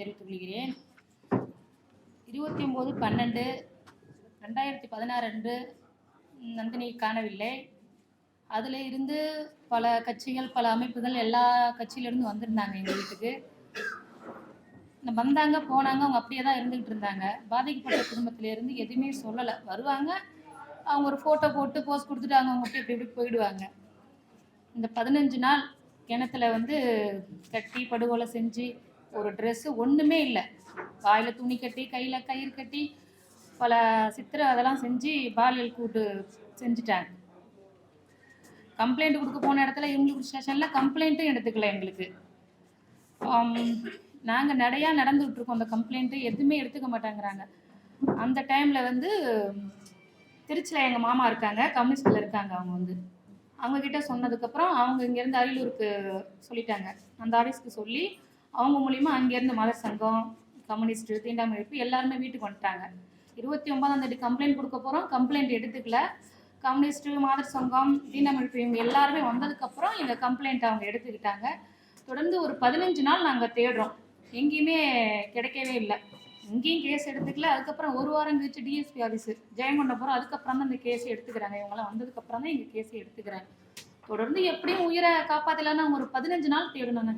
தெரிவித்துக் கொள்கிறேன் இருபத்தி ஒம்பது பன்னெண்டு ரெண்டாயிரத்தி பதினாறு அன்று நந்தினி காணவில்லை. அதில் இருந்து பல கட்சிகள் பல அமைப்புகள் எல்லா கட்சியிலேருந்து வந்திருந்தாங்க எங்கள் வீட்டுக்கு. வந்தாங்க போனாங்க அவங்க அப்படியே தான் இருந்துகிட்டு இருந்தாங்க. பாதிக்கப்பட்ட குடும்பத்திலேருந்து எதுவுமே சொல்லலை. வருவாங்க அவங்க ஒரு ஃபோட்டோ போட்டு போஸ்ட் கொடுத்துட்டு அவங்க அவங்க இப்படி இப்படி போயிடுவாங்க. இந்த பதினஞ்சு நாள் கிணத்துல வந்து கட்டி படுகொலை செஞ்சு ஒரு ட்ரெஸ்ஸு ஒன்றுமே இல்லை. வாயில் துணி கட்டி கையில் கயிறு கட்டி பல சித்திரை அதெல்லாம் செஞ்சு பாலியல் கூட்டு செஞ்சுட்டாங்க. கம்ப்ளைண்ட் கொடுக்க போன இடத்துல இவங்களுக்கு ஸ்டேஷனில் கம்ப்ளைண்ட்டும் எடுத்துக்கல எங்களுக்கு. நாங்கள் நிறையா நடந்துகிட்டு இருக்கோம் அந்த கம்ப்ளைண்ட்டு எதுவுமே எடுத்துக்க மாட்டேங்கிறாங்க. அந்த டைமில் வந்து திருச்சியில் எங்கள் மாமா இருக்காங்க கம்யூனிஸ்டில் இருக்காங்க அவங்க வந்து. அவங்கக்கிட்ட சொன்னதுக்கப்புறம் அவங்க இங்கேருந்து அரியலூருக்கு சொல்லிட்டாங்க. அந்த ஆஃபீஸ்க்கு சொல்லி அவங்க மூலிமா அங்கேருந்து மதர் சங்கம் கம்யூனிஸ்ட்டு தீண்டாமைப்பு எல்லாருமே வீட்டுக்கு வந்துட்டாங்க. இருபத்தி ஒன்பதாம் தேதி கம்ப்ளைண்ட் கொடுக்க போகிறோம் கம்ப்ளைண்ட் எடுத்துக்கல. கம்யூனிஸ்ட்டு மாதர் சங்கம் தீண்டாமல் இவங்க எல்லாருமே வந்ததுக்கப்புறம் எங்கள் கம்ப்ளைண்ட் அவங்க எடுத்துக்கிட்டாங்க. தொடர்ந்து ஒரு பதினஞ்சு நாள் நாங்கள் தேடுறோம். எங்கேயுமே கிடைக்கவே இல்லை. இங்கேயும் கேஸ் எடுத்துக்கல. அதுக்கப்புறம் ஒரு வாரம் கழிச்சு டிஎஸ்பி ஆஃபீஸு ஜெயங்கொண்டபுரம் அதுக்கப்புறம் தான் இந்த கேஸை எடுத்துக்கிறாங்க. இவங்கெல்லாம் வந்ததுக்கப்புறம் தான் எங்கள் கேஸை எடுத்துக்கிறாங்க. தொடர்ந்து எப்படியும் உயிரை காப்பாற்றலான்னு ஒரு பதினஞ்சு நாள் தேடணுங்க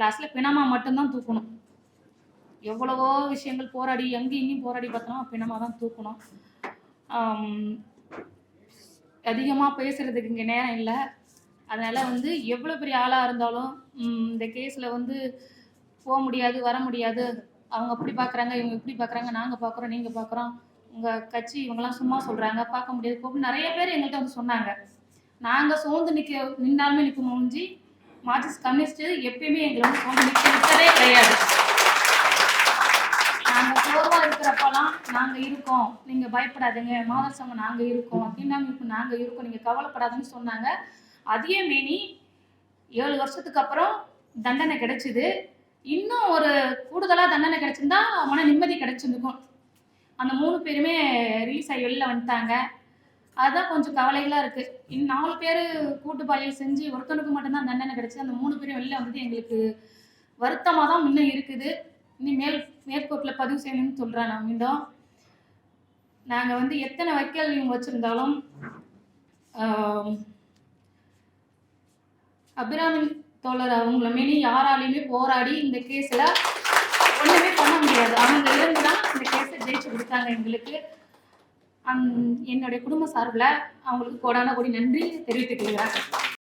லாஸ்ட்டில் பிணமா மட்டும்தான் தூக்கணும். எவ்வளவோ விஷயங்கள் போராடி எங்கேயும் இங்கேயும் போராடி பார்த்தோம் பினமா தான் தூக்கணும். அதிகமாக பேசுகிறதுக்கு இங்கே நேரம் இல்லை. அதனால் வந்து எவ்வளோ பெரிய ஆளாக இருந்தாலும் இந்த கேஸில் வந்து போக முடியாது வர முடியாது. அவங்க அப்படி பார்க்குறாங்க இவங்க இப்படி பார்க்குறாங்க நாங்கள் பார்க்குறோம் நீங்கள் பார்க்குறோம் உங்கள் கட்சி இவங்கெல்லாம் சும்மா சொல்கிறாங்க பார்க்க முடியாது. போக நிறைய பேர் எங்கள்கிட்ட வந்து சொன்னாங்க. நாங்கள் சோர்ந்து நிற்க நின்னாலுமே நிற்க முடிஞ்சு மார்க்சிஸ்ட் கம்யூனிஸ்ட் எப்பயுமே எங்களை வந்து சோர்ந்து நிற்க கிடையாது. நாங்கள் சோர்வாக இருக்கிறப்பெல்லாம் நாங்கள் இருக்கோம். நீங்கள் பயப்படாதீங்க. மாதர் சங்கம் நாங்கள் இருக்கோம். தீண்டாமைப்பு நாங்கள் இருக்கோம். நீங்கள் கவலைப்படாதுன்னு சொன்னாங்க. அதே மேனி ஏழு வருஷத்துக்கு அப்புறம் தண்டனை கிடைச்சிது. இன்னும் ஒரு கூடுதலாக தண்டனை கிடைச்சிருந்தா மன நிம்மதி கிடைச்சிருந்துக்கும் அந்த மூணு பேருமே ரிலீஸ் ஆகி வெளில வந்துட்டாங்க. அதுதான் கொஞ்சம் கவலைகளாக இருக்குது இன்னும் நாலு பேர் கூட்டு பாலியல் செஞ்சு ஒருத்தனுக்கு மட்டும்தான் தண்டனை கிடைச்சி அந்த மூணு பேரும் வெளில வந்து எங்களுக்கு வருத்தமாக தான் இன்னும் இருக்குது. இனி மேல் மேற்கோட்டில் பதிவு செய்யணும்னு சொல்கிறேன் நான் மீண்டும். நாங்கள் வந்து எத்தனை வைக்கல் இவங்க வச்சுருந்தாலும் அபிராமின் தோழர் அவங்கள மாரி யாராலையுமே போராடி இந்த கேஸில் ஒன்றுமே பண்ண முடியாது. அவங்க இருந்து தான் இந்த கேஸை ஜெயிச்சு கொடுத்தாங்க எங்களுக்கு. என்னுடைய குடும்ப சார்பில் அவங்களுக்கு கோடான கோடி நன்றி தெரிவித்துக் கொள்கிறேன்.